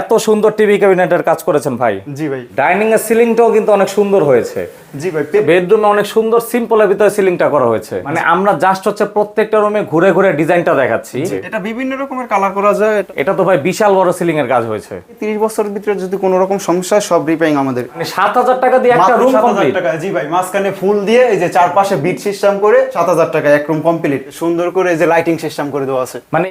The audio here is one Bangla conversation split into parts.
এত সুন্দর টিভি ক্যাবিনেটের কাজ করেছেন ভাই। জি ভাই। ডাইনিং এর সিলিংটাও কিন্তু অনেক সুন্দর হয়েছে। জি ভাই বেডরুমে অনেক সুন্দর সিম্পলের ভিতরে সিলিংটা করা হয়েছে। মানে আমরা জাস্ট হচ্ছে প্রত্যেকটা রুমে ঘুরে ঘুরে ডিজাইনটা দেখাচ্ছি। এটা বিভিন্ন রকমের কালার করা যায়। এটা তো ভাই বিশাল বড় সিলিং এর কাজ হয়েছে। তিরিশ বছরের ভিতরে যদি কোনো রকম সমস্যা সব রিপেয়ারিং আমাদের। মানে সাত হাজার টাকা দিয়ে একটা রুম 7,000 কমপ্লিট টাকা। জি ভাই মাঝখানে ফুল দিয়ে এই যে চারপাশে বিট সিস্টেম করে সাত হাজার টাকা এক রুম কমপ্লিট সুন্দর করে এই যে লাইটিং সিস্টেম করে দেওয়া আছে। মানে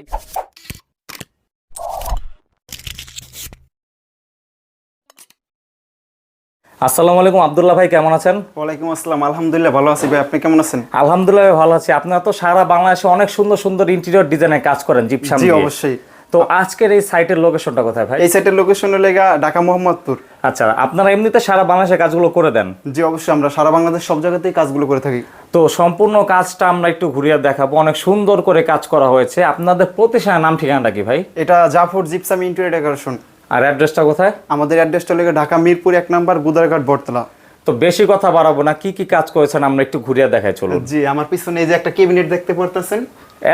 আসসালামু আলাইকুম আব্দুল্লাহ ভাই কেমন আছেন? ওয়ালাইকুম আসসালাম আলহামদুলিল্লাহ ভালো আছি ভাই আপনি কেমন আছেন? আলহামদুলিল্লাহ ভালো আছি। আপনারা তো সারা বাংলাদেশে অনেক সুন্দর সুন্দর ইন্টেরিয়র ডিজাইনের কাজ করেন জিপসাম জি অবশ্যই। তো আজকের এই সাইটের লোকেশনটা কোথায় ভাই? এই সাইটের লোকেশন লেগা ঢাকা মোহাম্মদপুর। আচ্ছা আপনারা এমনিতে সারা বাংলাদেশে কাজগুলো করে দেন? জি অবশ্যই আমরা সারা বাংলাদেশ সব জায়গাতেই কাজগুলো করে থাকি। তো সম্পূর্ণ কাজটা আমরা একটু ঘুরিয়ে দেখাবো। অনেক সুন্দর করে কাজ করা হয়েছে। আপনাদের প্রতিষ্ঠানের নাম ঠিকানাটা কি ভাই? এটা জাফর জিপসাম ইন্টেরিয়র ডেকোরেশন আর অ্যাড্রেসটা কোথায়? আমাদের অ্যাড্রেসটা লেগে ঢাকা মিরপুর এক নাম্বার গুদারঘাট বটতলা। তো বেশি কথা বাড়াবো না কি কি কাজ করেছেন আমরা একটু ঘুরিয়ে দেখাই চলুন। জি আমার পিছনে এই যে একটা ক্যাবিনেট দেখতে পড়তেছেন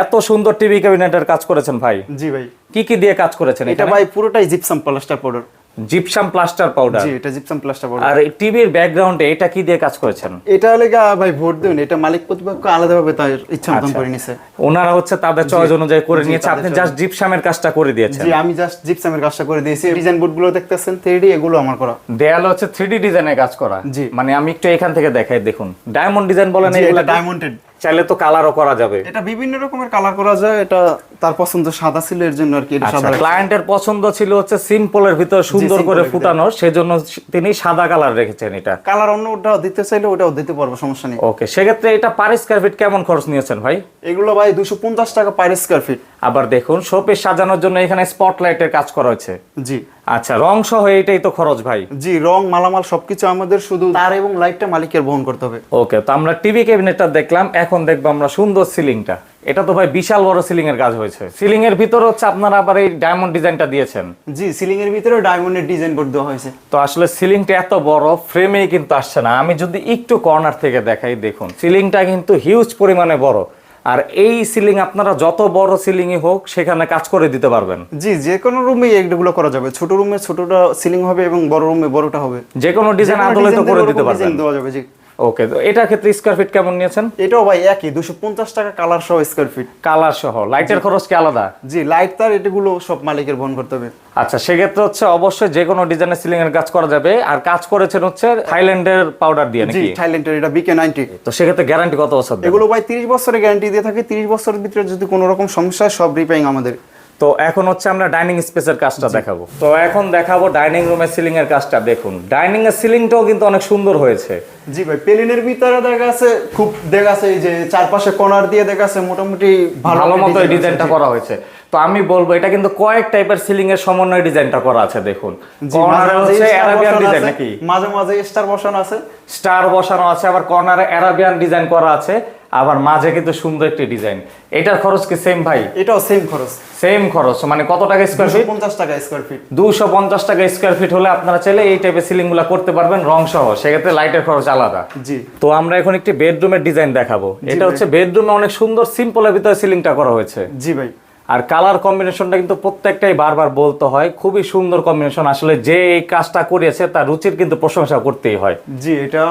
এত সুন্দর টিভি ক্যাবিনেটের কাজ করেছেন ভাই। জি ভাই। কি কি দিয়ে কাজ করেছেন এটা ভাই পুরোটাই gypsum plaster powder gypsum plaster powder জি এটা জিপসাম প্লাস্টার পাউডার আর টিভির ব্যাকগ্রাউন্ডে এটা কি দিয়ে কাজ করেছেন? এটা লেগা ভাই ভোট দেবেন এটা মালিক প্রতিপক্ষ আলাদাভাবে তার ইচ্ছা মতন করে নিছে। ওনারা হচ্ছে তাদের চয়েস অনুযায়ী করে নিয়েছে আপনি। জাস্ট জিপসামের কাজটা করে দিয়েছেন। জি আমি জাস্ট জিপসামের কাজটা করে দিয়েছি ডিজাইন বোর্ডগুলো দেখতেছেন থ্রি এগুলো আমার করা। দেয়ালে হচ্ছে থ্রি ডিজাইনের কাজ করা। জি। মানে আমি একটু এখান থেকে দেখাই দেখুন। ডায়মন্ড ডিজাইন বলেন এগুলো ডায়মন্ডেড চাইলে তো কালারও করা যাবে। এটা বিভিন্ন রকমের কালার করা যায় এটা তার পছন্দ সাদা ছিল এর জন্য আর কি এটা আচ্ছা সাদা। ক্লায়েন্টের পছন্দ ছিল হচ্ছে সিম্পলের ভিতর সুন্দর করে ফুটানো সেজন্য তিনি সাদা কালার রেখেছেন এটা। কালার অন্য ওটাও দিতে চাইলে ওটাও দিতে পারব সমস্যা নেই। ওকে সেক্ষেত্রে এটা পার স্কয়ার ফিট কেমন খরচ নিয়েছেন ভাই? এগুলো ভাই দুশো পঞ্চাশ টাকা পার স্কোয়ার ফিট আবার দেখুন শোপে সাজানোর জন্য এখানে স্পটলাইটের কাজ করা হয়েছে। জি। আচ্ছা রং সহ এটাই তো খরচ ভাই। জি রং মালামাল সবকিছু আমাদের শুধু তার এবং লাইটটা মালিকের বহন করতে হবে। ওকে তো আমরা টিভি ক্যাবিনেটটা দেখলাম এখন দেখব আমরা সুন্দর সিলিংটা এটা তো ভাই বিশাল বড় সিলিং এর কাজ হয়েছে। সিলিং এর ভিতরে হচ্ছে আপনারা আবার এই ডায়মন্ড ডিজাইনটা দিয়েছেন। জি সিলিং এর ভিতরে ডায়মন্ডের ডিজাইন বোর্ড দেওয়া হয়েছে। তো আসলে সিলিংটা এত বড় ফ্রেমেই কিন্তু আসছে না। আমি যদি একটু কর্নার থেকে দেখাই দেখুন সিলিংটা কিন্তু হিউজ পরিমাণে বড়। আর এই সিলিং আপনারা যত বড় সিলিং হোক সেখানে কাজ করে দিতে পারবেন। জি যে কোনো রুমে এগুলো করা যাবে। ছোট রুমে ছোটটা সিলিং হবে এবং বড় রুমে বড়টা হবে। যে কোনো ডিজাইন যে আদলে তো করে দিতে পারবেন। দেওয়া যাবে জি। ওকে তো এটার ক্ষেত্রে স্কোয়ার ফিট কেমন নিয়েছেন? এটাও ভাই একই দুশো পঞ্চাশ টাকা কালার সহ স্কোয়ার ফিট কালার সহ লাইটের খরচ কি আলাদা? জি লাইট তার এটাগুলো সব মালিকের বহন করতে হবে। আচ্ছা সেক্ষেত্রে হচ্ছে অবশ্যই যে কোনো ডিজাইনের সিলিং এর কাজ করা যাবে। আর কাজ করেছেন হচ্ছে থাইল্যান্ডের পাউডার দিয়ে জি নাকি? থাইল্যান্ডের এটা বিকে নাইনটি তো সেক্ষেত্রে গ্যারান্টি কত বছর এগুলো ভাই তিরিশ বছরের গ্যারান্টি দিয়ে থাকে তিরিশ বছরের ভিতরে যদি কোনো রকম সমস্যা সব রিপেয়ারিং আমাদের। তো এখন হচ্ছে আমরা ডাইনিং স্পেসের কাজটা দেখাবো। তো এখন দেখাবো ডাইনিং রুমের সিলিং এর কাজটা দেখুন। ডাইনিং এর সিলিংটাও কিন্তু অনেক সুন্দর হয়েছে। জি ভাই প্লেনের ভিতরে দেখা আছে খুব দেখা আছে এই যে চারপাশে কর্নার দিয়ে দেখা আছে মোটামুটি ভালো মতো ডিজাইনটা করা হয়েছে। তো আমি বলব এটা কিন্তু কয়েক টাইপের সিলিং এর সমন্বয় ডিজাইনটা করা আছে দেখুন। কর্নারে হচ্ছে অ্যারাবিয়ান ডিজাইন নাকি? মাঝে মাঝে স্টার বসানো আছে। স্টার বসানো আছে আবার কর্নারে অ্যারাবিয়ান ডিজাইন করা আছে। আবার মাঝে কিন্তু সুন্দর একটি ডিজাইন। এটার খরচ কি সেম ভাই? এটাও সেম খরচ। সেম খরচ মানে কত টাকা স্কোয়ার ফিট পঞ্চাশ টাকা স্কোয়ার ফিট দুশো পঞ্চাশ টাকা স্কোয়ার ফিট হলে আপনারা চাইলে এই টাইপের সিলিংগুলা করতে পারবেন রং সহ সেক্ষেত্রে লাইটের খরচ আলাদা। জি। তো আমরা এখন একটি বেডরুমের ডিজাইন দেখাবো। এটা হচ্ছে বেডরুমে অনেক সুন্দর সিম্পলের ভিতরে সিলিংটা করা হয়েছে। জি ভাই। আর কালার কম্বিনেশনটা কিন্তু প্রত্যেকটাই বারবার বলতে হয় খুবই সুন্দর কম্বিনেশন আসলে যে এই কাজটা করিয়েছে তার রুচির কিন্তু প্রশংসা করতেই হয়। জি এটা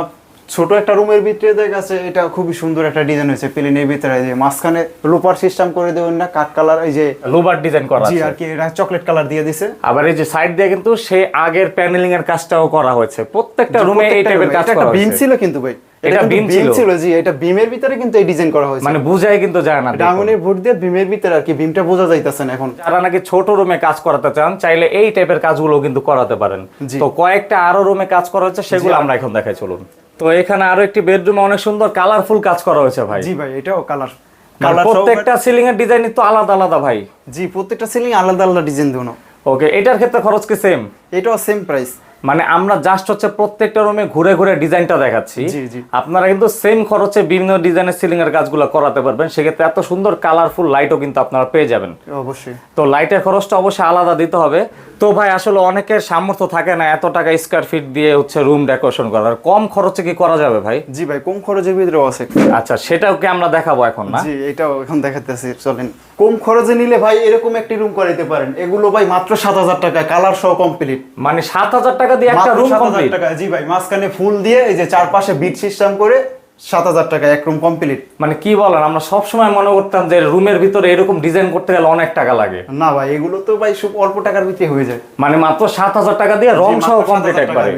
ছোট একটা রুমের ভিতরে দেখা আছে এটা খুবই সুন্দর একটা ডিজাইন হয়েছে। প্লেনের ভিতরে যে মাঝখানে লোপার সিস্টেম করে দেবেন না কাঠ কালার এই যে লোবার ডিজাইন করা আছে। আর কি এটা চকলেট কালার দিয়ে দিছে। আবার এই যে সাইড দিয়ে কিন্তু সেই আগের প্যানেলিং এর কাজটাও করা হয়েছে। প্রত্যেকটা রুমে এই টাইপের। কাজ একটা করা বিম হয়েছে। ছিল কিন্তু ভাই। এটা বিম ছিল? জি এটা বিমের ভিতরে কিন্তু এই ডিজাইন করা হয়েছে। মানে বুঝাই কিন্তু যায় না দেখুন। ভোট দিয়ে বিমের ভিতরে আর কি বিমটা বোঝা যাইতেছে না এখন। যারা নাকি ছোট রুমে কাজ করাতে চান চাইলে এই টাইপের কাজগুলো কিন্তু করাতে পারেন। তো কয়েকটা আরও রুমে কাজ করা হচ্ছে সেগুলো আমরা এখন দেখাই চলুন। তো এখানে আরও একটি বেডরুম অনেক সুন্দর কালারফুল কাজ করা হয়েছে ভাই। জি ভাই এটাও কালার মানে কালার প্রত্যেকটা সিলিং এর ডিজাইন তো আলাদা আলাদা ভাই। জি প্রত্যেকটা সিলিং আলাদা আলাদা ডিজাইন দেওয়া ওকে এটার ক্ষেত্রে খরচ কি সেম এটাও সেম প্রাইস মানে আমরা জাস্ট হচ্ছে প্রত্যেকটা রুমে ঘুরে ঘুরে ডিজাইনটা দেখাচ্ছি। আপনারা কিন্তু সেম খরচে বিভিন্ন ডিজাইনের সিলিং এর কাজগুলো করাতে পারবেন। সেক্ষেত্রে এত সুন্দর কালারফুল লাইটও কিন্তু আপনারা পেয়ে যাবেন। অবশ্যই। তো লাইটের খরচটা অবশ্যই আলাদা দিতে হবে। তো ভাই আসলে অনেকের সামর্থ্য থাকে না এত টাকা স্কোয়ার ফিট দিয়ে হচ্ছে রুম ডেকোরেশন করার। কম খরচে কি করা যাবে ভাই? জি ভাই কম খরচের ভিতরে আছে। আচ্ছা সেটাও কি আমরা দেখাবো এখন না? জি এটাও এখন দেখাতেছি চলেন। কম খরচে নিলে ভাই এরকম একটি রুম করাইতে পারেন। এগুলো ভাই মাত্র সাত হাজার টাকা কালার সহ কমপ্লিট মানে সাত হাজার টাকা দিয়ে একটা রুম কমপ্লিট টাকা। জি ভাই মাঝখানে ফুল দিয়ে এই যে চারপাশে বিট সিস্টেম করে সাত হাজার টাকা এক রুম কমপ্লিট মানে কি বলেন আমরা সবসময় মনে করতাম যে রুমের ভিতরে এরকম ডিজাইন করতে গেলে অনেক টাকা লাগে। না ভাই এগুলো তো ভাই খুব অল্প টাকার ভিতরে হয়ে যায়। মানে মাত্র সাত হাজার টাকা দিয়ে রং সহ 7,000 কমপ্লিট একবারে।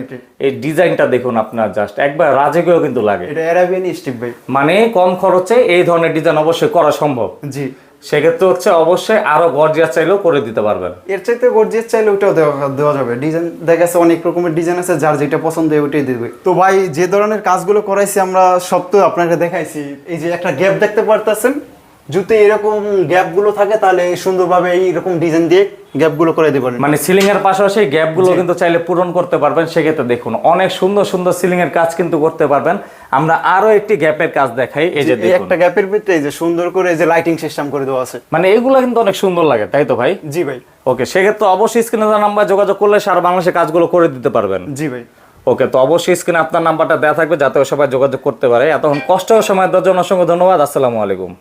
এই ডিজাইনটা দেখুন আপনার জাস্ট একবার রাজকীয় কিন্তু লাগে। এটা অ্যারাবিয়ান স্টিপ ভাই। মানে কম খরচে এই ধরনের ডিজাইন অবশ্যই করা সম্ভব। জি। সেক্ষেত্রে হচ্ছে অবশ্যই আরও গর্জিয়াস চাইলেও করে দিতে পারবেন। এর চাইতে গর্জিয়াস চাইলে ওটাও দেওয়া দেওয়া যাবে। ডিজাইন দেখা গেছে অনেক রকমের ডিজাইন আছে, যার যেটা পছন্দ হয় ওটাই দেবে। তো ভাই, যে ধরনের কাজগুলো করাইছি আমরা সব তো আপনাকে দেখাইছি। এই যে একটা গ্যাপ দেখতে পারতেছেন যদি এরকম গ্যাপগুলো থাকে তাহলে সুন্দরভাবে এইরকম ডিজাইন দিয়ে গ্যাপগুলো করে দিবেন। মানে সিলিং এর পাশাপাশি গ্যাপগুলো কিন্তু চাইলে পূরণ করতে পারবেন সেক্ষেত্রে দেখুন অনেক সুন্দর সুন্দর সিলিং এর কাজ কিন্তু করতে পারবেন। আমরা আরও একটি গ্যাপের কাজ দেখাই এই যে দেখুন। একটা গ্যাপের ভিতরে এই যে সুন্দর করে এই যে লাইটিং সিস্টেম করে দেওয়া আছে। মানে এগুলো কিন্তু অনেক সুন্দর লাগে তাই তো ভাই? জি ভাই। ওকে সেক্ষেত্রে অবশ্যই স্ক্রিনে নাম্বার যোগাযোগ করলে সারা বাংলাদেশে কাজগুলো করে দিতে পারবেন। জি ভাই। ওকে তো অবশ্যই স্ক্রিনে আপনার নাম্বারটা দেওয়া থাকবে যাতে ও সবাই যোগাযোগ করতে পারে। এতক্ষণ কষ্ট ও সময় দেওয়ার জন্য অসংখ্য ধন্যবাদ আসসালামু আলাইকুম।